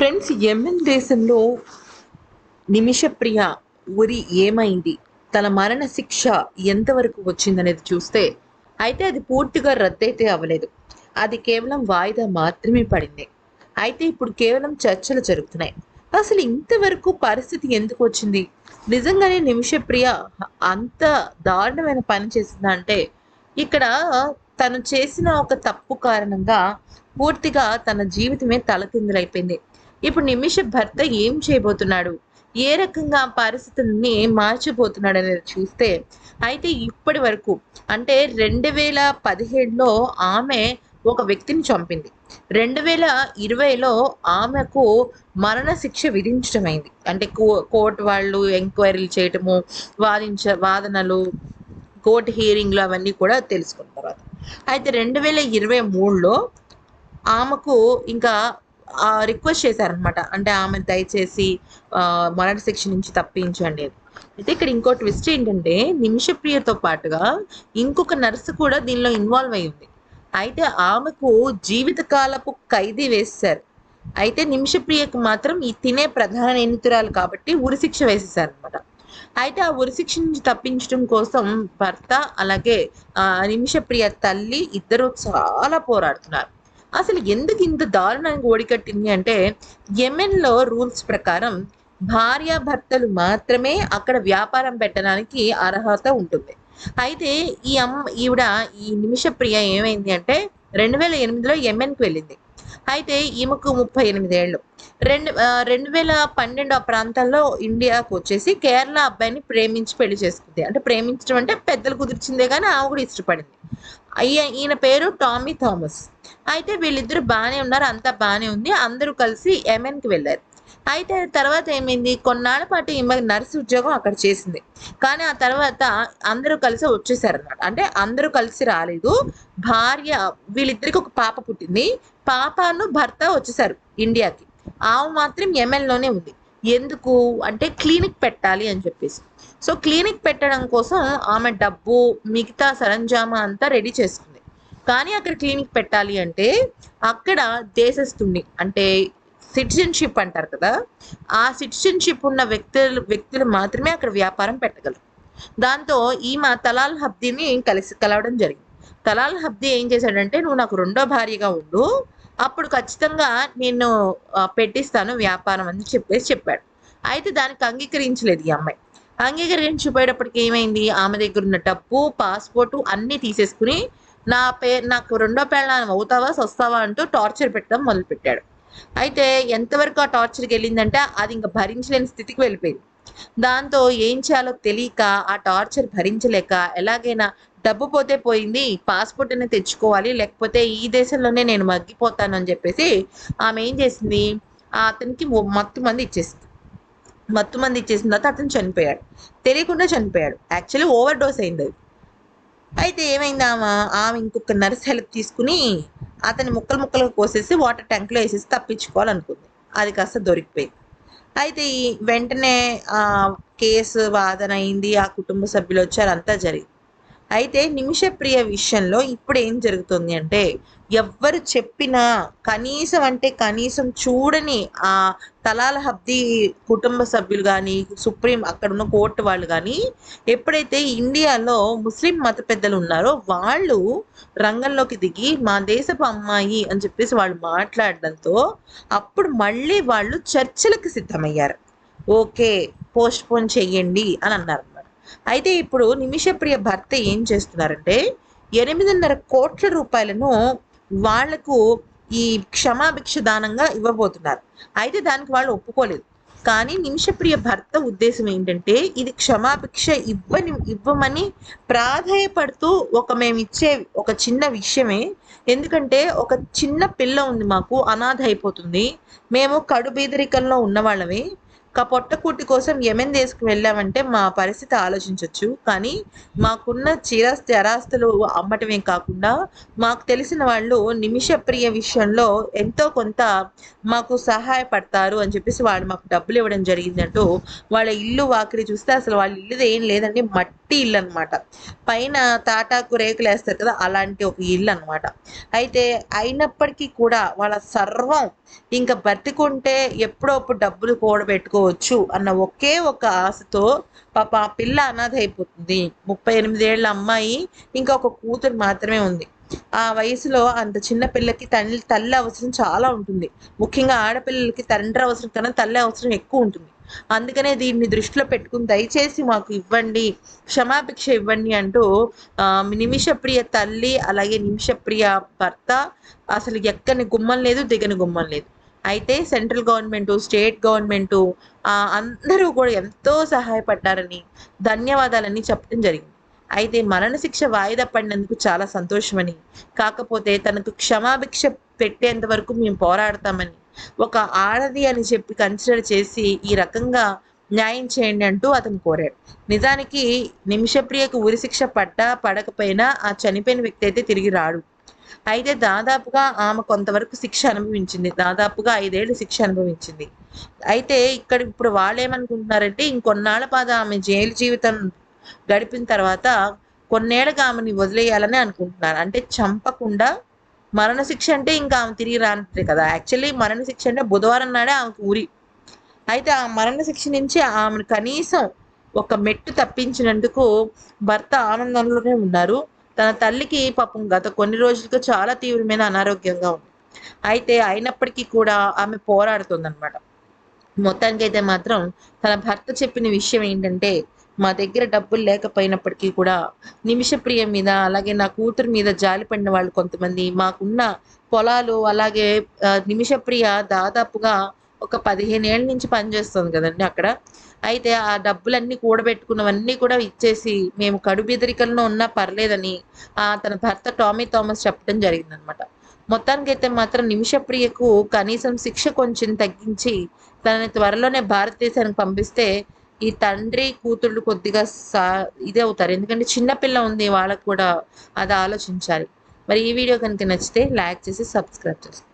Friends Yemen దేశంలో నిమిషప్రియ ఉరి ఏమైంది? తన మరణ శిక్ష ఎంతవరకు వచ్చిందనేది చూస్తే అయితే అది పూర్తిగా రద్దయితే అవ్వలేదు. అది కేవలం వాయిదా మాత్రమే పడింది. అయితే ఇప్పుడు కేవలం చర్చలు జరుగుతున్నాయి. అసలు ఇంతవరకు పరిస్థితి ఎందుకు వచ్చింది? నిజంగానే నిమిషప్రియ అంత దారుణమైన పని చేసిందా అంటే ఇక్కడ తను చేసిన ఒక తప్పు కారణంగా పూర్తిగా తన జీవితమే తలకిందులైపోయింది. ఇప్పుడు నిమిష భర్త ఏం చేయబోతున్నాడు? ఏ రకంగా పరిస్థితుల్ని మార్చిపోతున్నాడు అనేది చూస్తే అయితే ఇప్పటి వరకు అంటే రెండు వేల పదిహేడులో ఆమె ఒక వ్యక్తిని చంపింది. రెండు వేల ఇరవైలో ఆమెకు మరణ శిక్ష విధించడమైంది అంటే కో కోర్టు వాళ్ళు ఎంక్వైరీలు చేయటము వాదించ వాదనలు కోర్టు హియరింగ్లు అవన్నీ కూడా తెలుసుకున్న తర్వాత. అయితే రెండు వేల ఇరవై మూడులో ఆమెకు ఇంకా రిక్వెస్ట్ చేశారనమాట అంటే ఆమె దయచేసి ఆ, శిక్ష నుంచి తప్పించండి అయితే ఇక్కడ ఇంకో ట్విస్ట్ ఏంటంటే నిమిషప్రియతో పాటుగా ఇంకొక నర్సు కూడా దీనిలో ఇన్వాల్వ్ అయ్యింది అయితే ఆమెకు జీవితకాలపు ఖైదీ వేశారు అయితే నిమిషప్రియకు మాత్రం ఈ తినే ప్రధాన నిందితురాలు కాబట్టి ఉరిశిక్ష వేసేసారు అనమాట అయితే ఆ ఉరిశిక్ష నుంచి తప్పించడం కోసం భర్త అలాగే ఆ నిమిషప్రియ తల్లి ఇద్దరు చాలా పోరాడుతున్నారు. అసలు ఎందుకు ఇంత దారుణంగా ఓడికట్టింది అంటే యెమెన్లో రూల్స్ ప్రకారం భార్యాభర్తలు మాత్రమే అక్కడ వ్యాపారం పెట్టడానికి అర్హత ఉంటుంది. అయితే ఈ అమ్మ ఈవిడ ఈ నిమిషప్రియ ఏమైంది అంటే రెండు వేల ఎనిమిదిలో యెమెన్కి వెళ్ళింది. అయితే ఈమెకు ముప్పై ఎనిమిది ఏళ్ళు. రెండు రెండు వేల పన్నెండు ఆ ప్రాంతాల్లో ఇండియాకు వచ్చేసి కేరళ అబ్బాయిని ప్రేమించి పెళ్ళి చేసుకుంది. అంటే ప్రేమించడం అంటే పెద్దలు కుదిర్చిందే కానీ ఆమె కూడా ఇష్టపడింది. అయ్య ఈయన పేరు టామీ థామస్. అయితే వీళ్ళిద్దరు బాగానే ఉన్నారు అంతా బాగానే ఉంది. అందరూ కలిసి యెమెన్కి వెళ్ళారు. అయితే తర్వాత ఏమైంది? కొన్నాళ్ళ పాటు ఈమె నర్సు ఉద్యోగం అక్కడ చేసింది. కానీ ఆ తర్వాత అందరూ కలిసి వచ్చేసారనమాట అంటే అందరూ కలిసి రాలేదు. భార్య వీళ్ళిద్దరికి ఒక పాప పుట్టింది. పాపను భర్త వచ్చేసారు ఇండియాకి. ఆవు మాత్రం ఎంఎల్లోనే ఉంది. ఎందుకు? అంటే క్లినిక్ పెట్టాలి అని చెప్పేసి. సో క్లినిక్ పెట్టడం కోసం ఆమె డబ్బు మిగతా సరంజామా అంతా రెడీ చేసుకుంది. కానీ అక్కడ క్లినిక్ పెట్టాలి అంటే అక్కడ దేశస్తుణ్ణి అంటే సిటిజన్షిప్ అంటారు కదా ఆ సిటిజన్షిప్ ఉన్న వ్యక్తులు వ్యక్తులు మాత్రమే అక్కడ వ్యాపారం పెట్టగలరు. దాంతో ఈమె తలాల్ హబ్దీని కలిసి కలవడం జరిగింది. తలాల్ హబ్ది ఏం చేశాడంటే నువ్వు నాకు రెండో భార్యగా ఉండు అప్పుడు ఖచ్చితంగా నేను పెట్టిస్తాను వ్యాపారం అని చెప్పేసి చెప్పాడు. అయితే దానికి అంగీకరించలేదు ఈ అమ్మాయి. అంగీకరించిపోయేటప్పటికి ఏమైంది? ఆమె దగ్గర ఉన్న డబ్బు పాస్పోర్టు అన్నీ తీసేసుకుని నా పే నాకు రెండో పెళ్ళాన్ని అవుతావా వస్తావా అంటూ టార్చర్ పెట్టడం మొదలుపెట్టాడు. అయితే ఎంతవరకు ఆ టార్చర్కి వెళ్ళిందంటే అది ఇంకా భరించలేని స్థితికి వెళ్ళిపోయింది. దాంతో ఏం చేయాలో తెలియక ఆ టార్చర్ భరించలేక ఎలాగైనా డబ్బు పోతే పోయింది పాస్పోర్ట్ అనేది తెచ్చుకోవాలి లేకపోతే ఈ దేశంలోనే నేను మగ్గిపోతాను అని చెప్పేసి ఆమె ఏం చేసింది? అతనికి మత్తు మంది ఇచ్చేసింది. మత్తు మంది ఇచ్చేసిన తర్వాత అతను చనిపోయాడు. తెలియకుండా చనిపోయాడు. యాక్చువల్లీ ఓవర్ డోస్ అయింది అది. అయితే ఏమైంది ఆమె? ఆమె ఇంకొక నర్స్ హెల్ప్ తీసుకుని అతని ముక్కలు ముక్కలుగా కోసేసి వాటర్ ట్యాంక్లో వేసేసి తప్పించుకోవాలనుకుంది. అది కాస్త దొరికిపోయింది. అయితే ఈ వెంటనే ఆ కేసు వాదన అయింది ఆ కుటుంబ సభ్యులు వచ్చారు అంతా జరిగింది. అయితే నిమిషప్రియ విషయంలో ఇప్పుడు ఏం జరుగుతుంది అంటే ఎవ్వరు చెప్పినా కనీసం అంటే కనీసం చూడని ఆ తలాల హబ్ది కుటుంబ సభ్యులు కానీ సుప్రీం అక్కడ ఉన్న కోర్టు వాళ్ళు కానీ ఎప్పుడైతే ఇండియాలో ముస్లిం మత పెద్దలు ఉన్నారో వాళ్ళు రంగంలోకి దిగి మా దేశపు అమ్మాయి అని చెప్పేసి వాళ్ళు మాట్లాడడంతో అప్పుడు మళ్ళీ వాళ్ళు చర్చలకు సిద్ధమయ్యారు. ఓకే పోస్ట్ పోన్ చెయ్యండి అని అన్నారు. అయితే ఇప్పుడు నిమిషప్రియ భర్త ఏం చేస్తున్నారంటే ఎనిమిదిన్నర కోట్ల రూపాయలను వాళ్ళకు ఈ క్షమాభిక్ష దానంగా ఇవ్వబోతున్నారు. అయితే దానికి వాళ్ళు ఒప్పుకోలేదు. కానీ నిమిషప్రియ భర్త ఉద్దేశం ఏంటంటే ఇది క్షమాభిక్ష ఇవ్వని ఇవ్వమని ప్రాధాయపడుతూ ఒక మేము ఇచ్చే ఒక చిన్న విషయమే. ఎందుకంటే ఒక చిన్న పిల్ల ఉంది మాకు అనాథ అయిపోతుంది. మేము కడు బీదరికంలో ఉన్నవాళ్ళమే. క పొట్టకూటి కోసం యమెన్ దేశకు వెళ్ళామంటే మా పరిస్థితి ఆలోచించవచ్చు కానీ మాకున్న చిరాస్తి అరాస్తులు అమ్మటమే కాకుండా మాకు తెలిసిన వాళ్ళు నిమిషప్రియ విషయంలో ఎంతో కొంత మాకు సహాయపడతారు అని చెప్పేసి వాళ్ళు మాకు డబ్బులు ఇవ్వడం జరిగిందంటూ వాళ్ళ ఇల్లు వాకిలి చూస్తే అసలు వాళ్ళ ఇల్లు ఏం లేదండి మట్టి ఇల్లు అనమాట పైన తాటాకు రేకులు వేస్తారు కదా అలాంటి ఒక ఇల్లు అనమాట అయితే అయినప్పటికీ కూడా వాళ్ళ సర్వం ఇంకా బతికుంటే ఎప్పుడో డబ్బులు డబ్బులు చేసుకోవచ్చు అన్న ఒకే ఒక ఆశతో పాప ఆ పిల్ల అనాథ అయిపోతుంది ముప్పై ఎనిమిదేళ్ళ అమ్మాయి ఇంకా ఒక కూతురు మాత్రమే ఉంది. ఆ వయసులో అంత చిన్న పిల్లకి తల్లి తల్లి అవసరం చాలా ఉంటుంది. ముఖ్యంగా ఆడపిల్లలకి తండ్రి అవసరం కన్నా తల్లి అవసరం ఎక్కువ ఉంటుంది. అందుకనే దీన్ని దృష్టిలో పెట్టుకుని దయచేసి మాకు ఇవ్వండి క్షమాభిక్ష ఇవ్వండి అంటూ ఆ, నిమిషప్రియ తల్లి అలాగే నిమిషప్రియ భర్త అసలు ఎక్కని గుమ్మం లేదు దిగని గుమ్మం లేదు. అయితే సెంట్రల్ గవర్నమెంటు స్టేట్ గవర్నమెంటు అందరూ కూడా ఎంతో సహాయపడ్డారని ధన్యవాదాలని చెప్పడం జరిగింది. అయితే మరణశిక్ష వాయిదా పడినందుకు చాలా సంతోషమని కాకపోతే తనకు క్షమాభిక్ష పెట్టేంత వరకు మేము పోరాడతామని ఒక ఆడది అని చెప్పి కన్సిడర్ చేసి ఈ రకంగా న్యాయం చేయండి అంటూ అతను కోరాడు. నిజానికి నిమిషప్రియకు ఉరిశిక్ష పడ్డా పడకపోయినా ఆ చనిపోయిన వ్యక్తి అయితే తిరిగి రాడు. అయితే దాదాపుగా ఆమె కొంతవరకు శిక్ష అనుభవించింది. దాదాపుగా ఐదేళ్ళు శిక్ష అనుభవించింది. అయితే ఇక్కడ ఇప్పుడు వాళ్ళు ఏమనుకుంటున్నారంటే ఇంకొన్నాళ్ళ పాద ఆమె జైలు జీవితం గడిపిన తర్వాత కొన్నేళ్ళగా ఆమెని వదిలేయాలని అనుకుంటున్నారు. అంటే చంపకుండా మరణశిక్ష అంటే ఇంకా ఆమె తిరిగి రానట్టే కదా. యాక్చువల్లీ మరణశిక్ష అంటే బుధవారం నాడే ఆమెకు ఊరి. అయితే ఆ మరణశిక్ష నుంచి ఆమెను కనీసం ఒక మెట్టు తప్పించినందుకు భర్త ఆనందంలోనే ఉన్నారు. తన తల్లికి పాపం గత కొన్ని రోజులుగా చాలా తీవ్రమైన అనారోగ్యంగా ఉంది. అయితే అయినప్పటికీ కూడా ఆమె పోరాడుతుందన్నమాట. మొత్తానికి అయితే మాత్రం తన భర్త చెప్పిన విషయం ఏంటంటే మా దగ్గర డబ్బులు లేకపోయినప్పటికీ కూడా నిమిషప్రియ మీద అలాగే నా కూతురు మీద జాలి పడిన వాళ్ళు కొంతమంది మాకున్న పొలాలు అలాగే నిమిషప్రియ దాదాపుగా ఒక పదిహేను ఏళ్ళ నుంచి పనిచేస్తుంది కదండి అక్కడ. అయితే ఆ డబ్బులన్నీ కూడబెట్టుకున్నవన్నీ కూడా ఇచ్చేసి మేము కడు బెదిరికల్లో ఉన్నా పర్లేదని ఆ తన భర్త టామీ థామస్ చెప్పడం జరిగిందనమాట. మొత్తానికైతే మాత్రం నిమిషప్రియకు కనీసం శిక్ష కొంచెం తగ్గించి తనని త్వరలోనే భారతదేశానికి పంపిస్తే ఈ తండ్రి కూతుళ్ళు కొద్దిగా సా ఇదే అవుతారు. ఎందుకంటే చిన్నపిల్ల ఉంది వాళ్ళకు కూడా అది ఆలోచించాలి. మరి ఈ వీడియో కనుక నచ్చితే లైక్ చేసి సబ్స్క్రైబ్ చేసుకోండి.